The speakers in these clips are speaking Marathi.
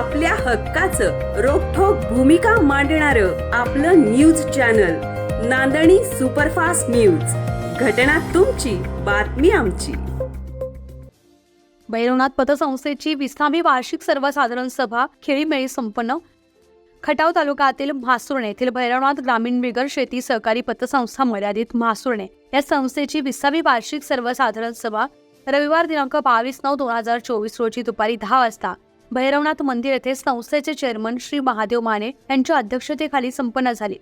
आपल्या हक्काचं रोखोक भूमिका मांडणार आपलं news channel Nandani superfast news. घटना तुमची बातमी आमची. भैरवनाथ पतसंस्थेची विसावी वार्षिक सर्वसाधारण सभा खेळीमेळी संपन्न. खटाव तालुक्यातील म्हासुर्णे येथील भैरवनाथ ग्रामीण बिगर शेती सहकारी पतसंस्था मर्यादित म्हासुर्णे या संस्थेची विसावी वार्षिक सर्वसाधारण सभा रविवार दिनांक बावीस नऊ दोन हजार चोवीस रोजी दुपारी दहा वाजता भैरवनाथ मंदिर येथे संस्थेचे चेअरमन श्री महादेव माने यांच्या अध्यक्षतेखाली संपन्न झाली.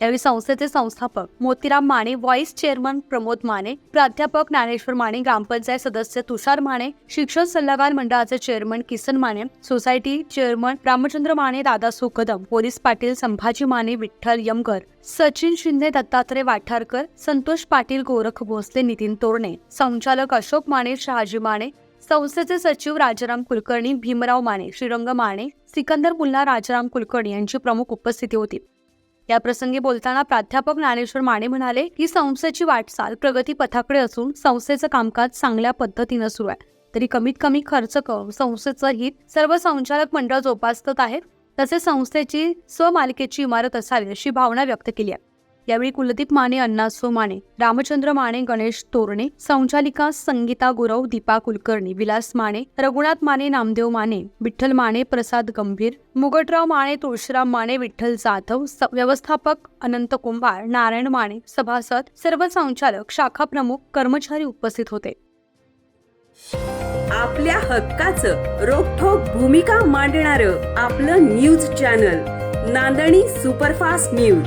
यावेळी संस्थेचे संस्थापक मोतीराम माने व्हाईस चेअरमन प्रमोद माने प्राध्यापक ज्ञानेश्वर माने ग्रामपंचायत सदस्य तुषार माने शिक्षण सल्लागार मंडळाचे chairman Kisan Mane society chairman Ramchandra Mane दादा सुखदम पोलीस पाटील संभाजी माने विठ्ठल यमकर सचिन शिंदे दत्तात्रय वाठारकर संतोष पाटील गोरख भोसले नितीन तोरणे संचालक अशोक माने शहाजी माने संस्थेचे सचिव राजाराम कुलकर्णी भीमराव माने श्रीरंग माने सिकंदर मुल्ला राजाराम कुलकर्णी यांची प्रमुख उपस्थिती होती. या प्रसंगी बोलताना प्राध्यापक ज्ञानेश्वर माने म्हणाले की संस्थेची वाटचाल प्रगती पथाकडे असून संस्थेचं कामकाज चांगल्या पद्धतीनं सुरू आहे. तरी कमीत कमी खर्च करून संस्थेचं हित सर्व संचालक मंडळ जोपासत आहे तसेच संस्थेची स्वमालकेची इमारत असावी अशी भावना व्यक्त केली आहे. यावेळी कुलदीप माने अण्णासो माने रामचंद्र माने गणेश तोरणे संचालिका संगीता गुरव दीपा कुलकर्णी विलास माने रघुनाथ माने नामदेव माने विठ्ठल माने प्रसाद गंभीर मुगटराव माने तुळशीराम माने विठ्ठल जाधव व्यवस्थापक अनंत कुंभार नारायण माने सभासद सर्व संचालक शाखा प्रमुख कर्मचारी उपस्थित होते. आपल्या हक्काचं रोखोक भूमिका मांडणार आपलं news channel Nandani superfast news.